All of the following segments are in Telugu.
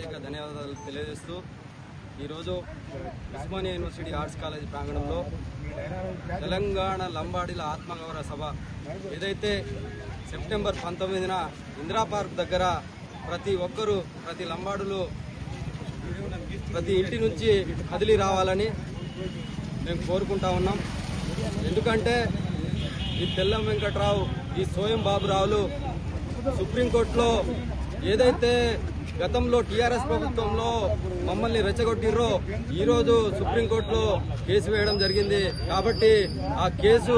ప్రత్యేక ధన్యవాదాలు తెలియజేస్తూ ఈరోజు ఉస్మానియా యూనివర్సిటీ ఆర్ట్స్ కాలేజ్ ప్రాంగణంలో తెలంగాణ లంబాడీల ఆత్మగౌరవ సభ ఏదైతే సెప్టెంబర్ పంతొమ్మిదిన ఇందిరా పార్క్ దగ్గర ప్రతి ఒక్కరూ ప్రతి లంబాడులు ప్రతి ఇంటి నుంచి కదిలి రావాలని మేము కోరుకుంటా ఉన్నాం. ఎందుకంటే ఈ తెల్లం వెంకట్రావు ఈ సోయం బాబురావులు సుప్రీంకోర్టులో ఏదైతే గతంలో టీఆర్ఎస్ ప్రభుత్వంలో మమ్మల్ని రెచ్చగొట్టిర్రో ఈరోజు సుప్రీంకోర్టులో కేసు వేయడం జరిగింది. కాబట్టి ఆ కేసు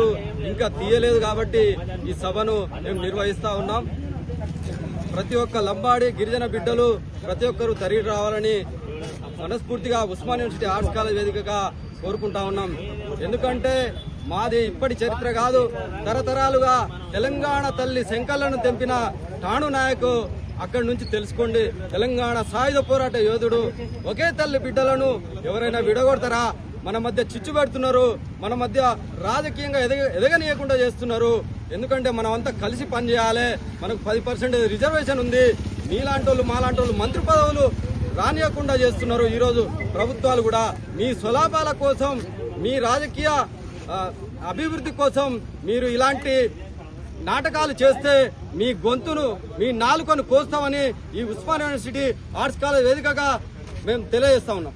ఇంకా తీయలేదు కాబట్టి ఈ సభను మేము నిర్వహిస్తా ఉన్నాం. ప్రతి ఒక్క లంబాడి గిరిజన బిడ్డలు ప్రతి ఒక్కరూ తరిగి రావాలని మనస్ఫూర్తిగా ఉస్మాన్ యూనివర్సిటీ ఆర్ట్స్ కాలేజ్ వేదికగా కోరుకుంటా ఉన్నాం. ఎందుకంటే మాది ఇప్పటి చరిత్ర కాదు. తరతరాలుగా తెలంగాణ తల్లి శంకలను తెంపిన టాణు నాయకు అక్కడి నుంచి తెలుసుకోండి. తెలంగాణ సాయుధ పోరాట యోధుడు. ఒకే తల్లి బిడ్డలను ఎవరైనా విడగొడతారా? మన మధ్య చిచ్చు పెడుతున్నారు. మన మధ్య రాజకీయంగా ఎదగ ఎదగనీయకుండా చేస్తున్నారు. ఎందుకంటే మనం అంతా కలిసి పనిచేయాలి. మనకు పది పర్సెంట్ రిజర్వేషన్ ఉంది. మీలాంటి వాళ్ళు మాలాంటి వాళ్ళు మంత్రి పదవులు రానియకుండా చేస్తున్నారు. ఈరోజు ప్రభుత్వాలు కూడా మీ స్వలాభాల కోసం మీ రాజకీయ అభివృద్ధి కోసం మీరు ఇలాంటి నాటకాలు చేస్తే మీ గొంతును మీ నాలుకను కోస్తామని ఈ ఉస్మాన్ యూనివర్సిటీ ఆర్ట్స్ కాలేజ్ వేదికగా మేము తెలియజేస్తా ఉన్నాం.